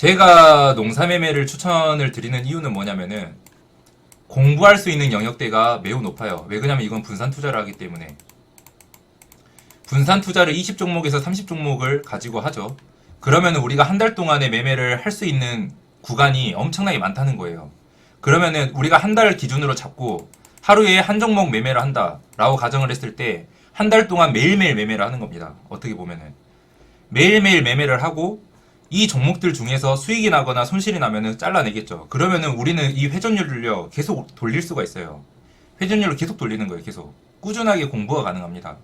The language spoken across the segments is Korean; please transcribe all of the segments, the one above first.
제가 농사매매를 추천을 드리는 이유는 뭐냐면은 공부할 수 있는 영역대가 매우 높아요. 왜 그러냐면 이건 분산 투자를 하기 때문에 분산 투자를 20종목에서 30종목을 가지고 하죠. 그러면 우리가 한 달 동안에 매매를 할 수 있는 구간이 엄청나게 많다는 거예요. 그러면은 우리가 한 달 기준으로 잡고 하루에 한 종목 매매를 한다라고 가정을 했을 때 한 달 동안 매일매일 매매를 하는 겁니다. 어떻게 보면은 매일매일 매매를 하고 이 종목들 중에서 수익이 나거나 손실이 나면은 잘라내겠죠. 그러면은 우리는 이 회전율을요 계속 돌릴 수가 있어요. 회전율을 계속 돌리는 거예요. 계속 꾸준하게 공부가 가능합니다.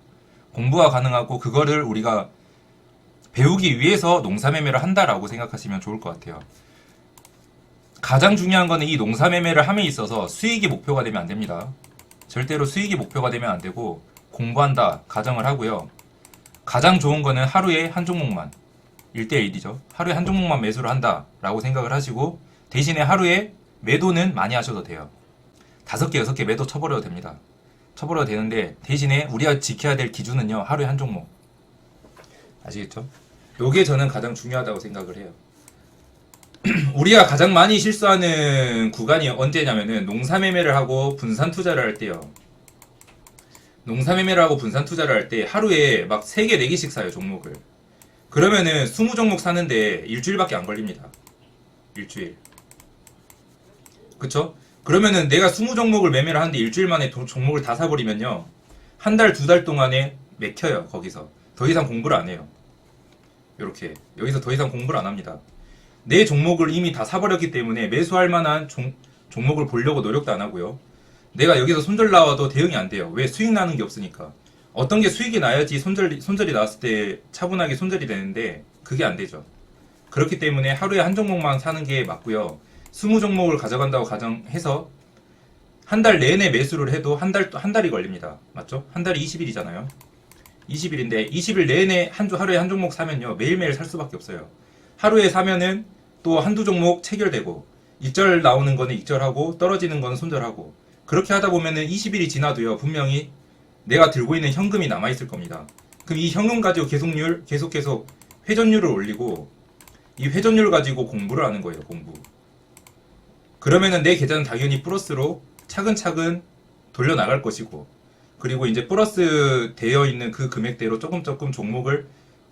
공부가 가능하고 그거를 우리가 배우기 위해서 농사매매를 한다라고 생각하시면 좋을 것 같아요. 가장 중요한 거는 이 농사매매를 함에 있어서 수익이 목표가 되면 안 됩니다. 절대로 수익이 목표가 되면 안 되고 공부한다 가정을 하고요. 가장 좋은 거는 하루에 한 종목만 1대1이죠. 하루에 한 종목만 매수를 한다라고 생각을 하시고 대신에 하루에 매도는 많이 하셔도 돼요. 다섯 개, 여섯 개 매도 쳐버려도 됩니다. 쳐버려도 되는데 대신에 우리가 지켜야 될 기준은요. 하루에 한 종목. 아시겠죠? 요게 저는 가장 중요하다고 생각을 해요. 우리가 가장 많이 실수하는 구간이 언제냐면은 농사매매를 하고 분산 투자를 할 때요. 농사매매를 하고 분산 투자를 할 때 하루에 막 3개, 4개씩 사요, 종목을. 그러면은 20종목 사는데 일주일밖에 안 걸립니다. 일주일. 그쵸? 그러면은 내가 20종목을 매매를 하는데 일주일 만에 도- 종목을 다 사버리면요. 한 달, 두 달 동안에 맥혀요, 거기서. 더 이상 공부를 안 해요. 요렇게. 여기서 더 이상 공부를 안 합니다. 내 종목을 이미 다 사버렸기 때문에 매수할 만한 종, 종목을 보려고 노력도 안 하고요. 내가 여기서 손절 나와도 대응이 안 돼요. 왜? 수익 나는 게 없으니까. 어떤 게 수익이 나야지 손절이, 손절이 나왔을 때 차분하게 손절이 되는데 그게 안 되죠. 그렇기 때문에 하루에 한 종목만 사는 게 맞고요. 20종목을 가져간다고 가정해서 한 달 내내 매수를 해도 한 달, 한 달이 걸립니다. 맞죠? 한 달이 20일이잖아요. 20일인데 20일 내내 한 주, 하루에 한 종목 사면요. 매일매일 살 수밖에 없어요. 하루에 사면은 또 한두 종목 체결되고 익절 나오는 거는 익절하고 떨어지는 거는 손절하고 그렇게 하다 보면은 20일이 지나도요. 분명히 내가 들고 있는 현금이 남아 있을 겁니다. 그럼 이 현금 가지고 계속률 계속 계속 회전율을 올리고 이 회전율 가지고 공부를 하는 거예요. 공부. 그러면은 내 계좌는 당연히 플러스로 차근차근 돌려 나갈 것이고 그리고 이제 플러스 되어 있는 그 금액대로 조금 조금 종목을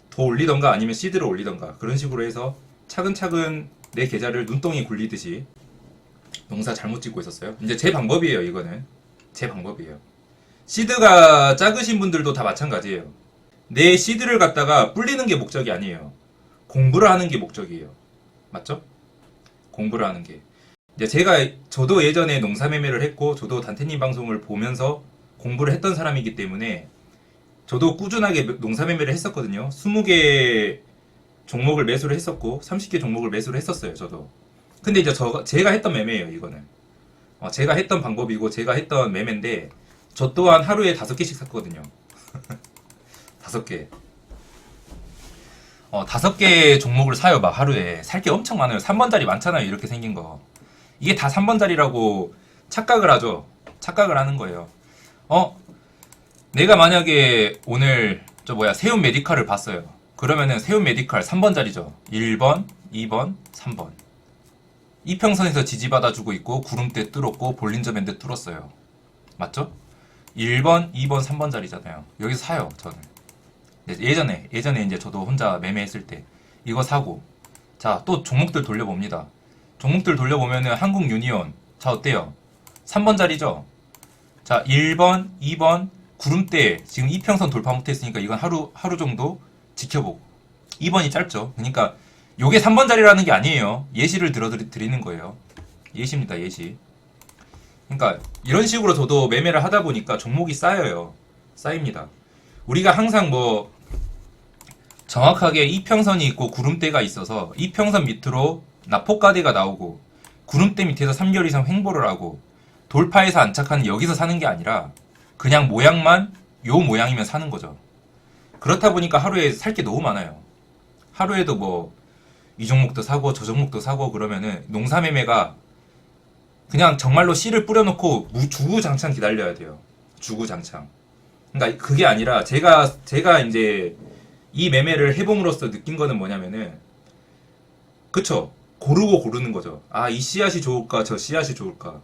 더 올리던가 아니면 시드를 올리던가 그런 식으로 해서 차근차근 내 계좌를 눈덩이 굴리듯이 농사 잘못 짓고 있었어요. 이제 제 방법이에요, 이거는. 제 방법이에요. 시드가 작으신 분들도 다 마찬가지예요. 내 시드를 갖다가 불리는 게 목적이 아니에요. 공부를 하는 게 목적이에요. 맞죠? 공부를 하는 게. 이제 제가 저도 예전에 농사 매매를 했고 저도 단테님 방송을 보면서 공부를 했던 사람이기 때문에 저도 꾸준하게 농사 매매를 했었거든요. 20개 종목을 매수를 했었고 30개 종목을 매수를 했었어요. 저도. 근데 이제 저 제가 했던 매매예요. 이거는. 어, 제가 했던 방법이고 제가 했던 매매인데 저 또한 하루에 다섯 개씩 샀거든요. 다섯 개. 어, 다섯 개 종목을 사요, 막 하루에. 살 게 엄청 많아요. 3번 자리 많잖아요, 이렇게 생긴 거. 이게 다 3번 자리라고 착각을 하죠. 착각을 하는 거예요. 어, 내가 만약에 오늘, 저 뭐야, 세운 메디칼을 봤어요. 그러면은 세운 메디칼 3번 자리죠. 1번, 2번, 3번. 이평선에서 지지받아주고 있고, 구름대 뚫었고, 볼린저 밴드 뚫었어요. 맞죠? 1번, 2번, 3번 자리잖아요. 여기서 사요, 저는. 네, 예전에, 예전에 이제 저도 혼자 매매했을 때, 이거 사고, 자, 또 종목들 돌려봅니다. 종목들 돌려보면은 한국 유니온, 자, 어때요? 3번 자리죠? 자, 1번, 2번, 구름대, 지금 이평선 돌파 못했으니까 이건 하루, 하루 정도 지켜보고. 2번이 짧죠? 그러니까, 요게 3번 자리라는 게 아니에요. 예시를 들어드리는 거예요. 예시입니다, 예시. 그러니까 이런 식으로 저도 매매를 하다 보니까 종목이 쌓여요. 쌓입니다. 우리가 항상 뭐 정확하게 이평선이 있고 구름대가 있어서 이평선 밑으로 나포가대가 나오고 구름대 밑에서 3개월 이상 횡보를 하고 돌파해서 안착하는 여기서 사는 게 아니라 그냥 모양만 요 모양이면 사는 거죠. 그렇다 보니까 하루에 살 게 너무 많아요. 하루에도 뭐 이 종목도 사고 저 종목도 사고 그러면은 농사 매매가 그냥 정말로 씨를 뿌려놓고 무- 주구장창 기다려야 돼요. 주구장창. 그러니까 그게 아니라 제가 제가 이제 이 매매를 해봄으로써 느낀 거는 뭐냐면은 그쵸? 고르고 고르는 거죠. 아, 이 씨앗이 좋을까, 저 씨앗이 좋을까.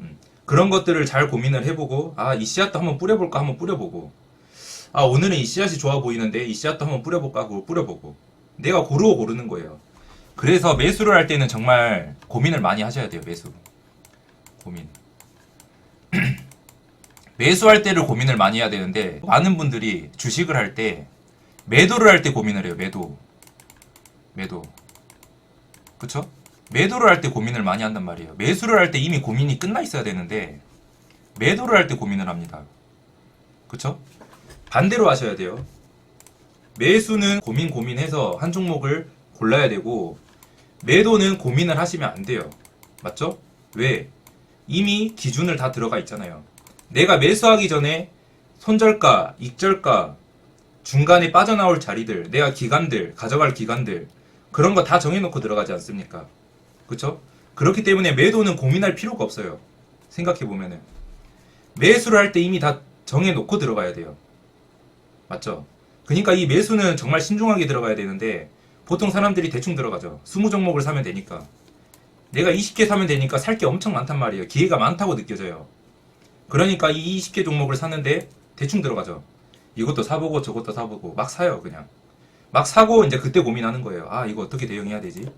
음, 그런 것들을 잘 고민을 해보고, 아, 이 씨앗도 한번 뿌려볼까, 한번 뿌려보고. 아, 오늘은 이 씨앗이 좋아 보이는데, 이 씨앗도 한번 뿌려볼까 하고 뿌려보고. 내가 고르고 고르는 거예요. 그래서 매수를 할 때는 정말 고민을 많이 하셔야 돼요, 매수. 고민. 매수할 때를 고민을 많이 해야 되는데, 많은 분들이 주식을 할 때, 매도를 할 때 고민을 해요, 매도. 매도. 그쵸? 매도를 할 때 고민을 많이 한단 말이에요. 매수를 할 때 이미 고민이 끝나 있어야 되는데, 매도를 할 때 고민을 합니다. 그쵸? 반대로 하셔야 돼요. 매수는 고민 고민해서 한 종목을 골라야 되고, 매도는 고민을 하시면 안 돼요. 맞죠? 왜? 이미 기준을 다 들어가 있잖아요. 내가 매수하기 전에 손절가, 익절가, 중간에 빠져나올 자리들, 내가 기간들, 가져갈 기간들, 그런 거 다 정해놓고 들어가지 않습니까? 그쵸? 그렇기 때문에 매도는 고민할 필요가 없어요. 생각해 보면은. 매수를 할 때 이미 다 정해놓고 들어가야 돼요. 맞죠? 그러니까 이 매수는 정말 신중하게 들어가야 되는데, 보통 사람들이 대충 들어가죠. 20종목을 사면 되니까. 내가 20개 사면 되니까 살 게 엄청 많단 말이에요. 기회가 많다고 느껴져요. 그러니까 이 20개 종목을 샀는데 대충 들어가죠. 이것도 사보고 저것도 사보고 막 사요 그냥. 막 사고 이제 그때 고민하는 거예요. 아 이거 어떻게 대응해야 되지?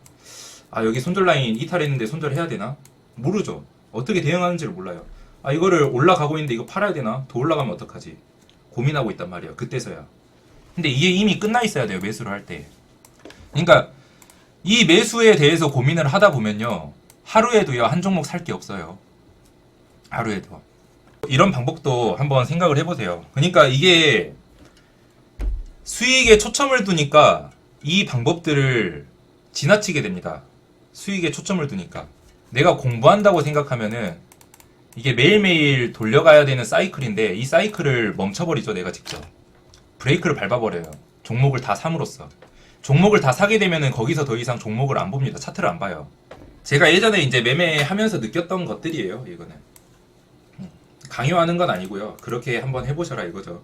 아 여기 손절 라인 이탈했는데 손절해야 되나? 모르죠. 어떻게 대응하는지를 몰라요. 아 이거를 올라가고 있는데 이거 팔아야 되나? 더 올라가면 어떡하지? 고민하고 있단 말이에요. 그때서야. 근데 이게 이미 끝나 있어야 돼요. 매수를 할 때. 그러니까 이 매수에 대해서 고민을 하다 보면요. 하루에도요. 한 종목 살 게 없어요. 하루에도. 이런 방법도 한번 생각을 해보세요. 그러니까 이게 수익에 초점을 두니까 이 방법들을 지나치게 됩니다. 수익에 초점을 두니까. 내가 공부한다고 생각하면은 이게 매일매일 돌려가야 되는 사이클인데 이 사이클을 멈춰버리죠, 내가 직접. 브레이크를 밟아버려요. 종목을 다 삼으로써. 종목을 다 사게 되면은 거기서 더 이상 종목을 안 봅니다. 차트를 안 봐요. 제가 예전에 이제 매매하면서 느꼈던 것들이에요, 이거는. 음, 강요하는 건 아니고요. 그렇게 한번 해보셔라 이거죠.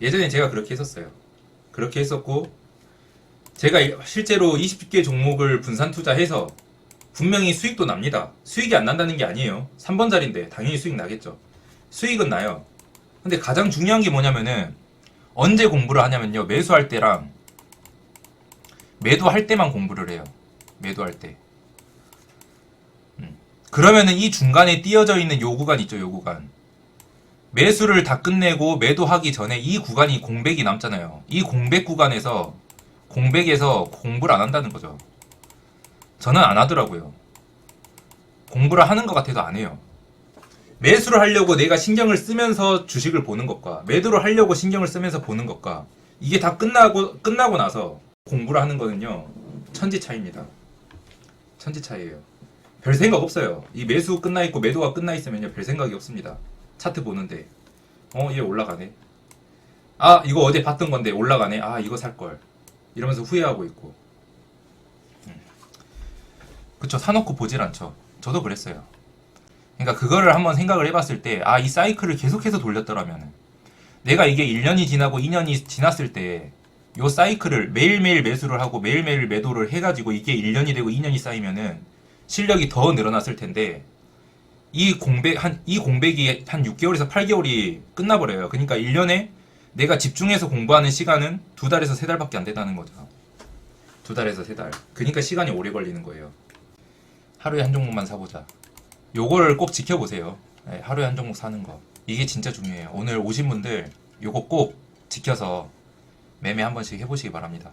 예전에 제가 그렇게 했었어요. 그렇게 했었고, 제가 실제로 20개 종목을 분산 투자해서 분명히 수익도 납니다. 수익이 안 난다는 게 아니에요. 3번 자리인데 당연히 수익 나겠죠. 수익은 나요. 근데 가장 중요한 게 뭐냐면은 언제 공부를 하냐면요. 매수할 때랑 매도할 때만 공부를 해요. 매도할 때. 음. 그러면은 이 중간에 띄어져 있는 요 구간 있죠, 요 구간. 매수를 다 끝내고 매도하기 전에 이 구간이 공백이 남잖아요. 이 공백 구간에서 공백에서 공부를 안 한다는 거죠. 저는 안 하더라고요. 공부를 하는 것 같아도 안 해요. 매수를 하려고 내가 신경을 쓰면서 주식을 보는 것과 매도를 하려고 신경을 쓰면서 보는 것과 이게 다 끝나고 끝나고 나서 공부를 하는 거는요 천지 차이입니다. 천지 차이예요. 별 생각 없어요. 이 매수 끝나 있고 매도가 끝나 있으면요 별 생각이 없습니다. 차트 보는데 어 얘 올라가네. 아 이거 어제 봤던 건데 올라가네. 아 이거 살 걸. 이러면서 후회하고 있고. 음. 그쵸 사놓고 보질 않죠. 저도 그랬어요. 그러니까 그거를 한번 생각을 해봤을 때, 아, 이 사이클을 계속해서 돌렸더라면, 내가 이게 1년이 지나고 2년이 지났을 때, 요 사이클을 매일매일 매수를 하고 매일매일 매도를 해가지고 이게 1년이 되고 2년이 쌓이면은 실력이 더 늘어났을 텐데, 이 공백, 한, 이 공백이 한 6개월에서 8개월이 끝나버려요. 그러니까 1년에 내가 집중해서 공부하는 시간은 두 달에서 세 달밖에 안 된다는 거죠. 두 달에서 세 달. 그러니까 시간이 오래 걸리는 거예요. 하루에 한 종목만 사보자. 요거를 꼭 지켜보세요. 네, 하루에 한 종목 사는 거. 이게 진짜 중요해요. 오늘 오신 분들 요거 꼭 지켜서 매매 한 번씩 해보시기 바랍니다.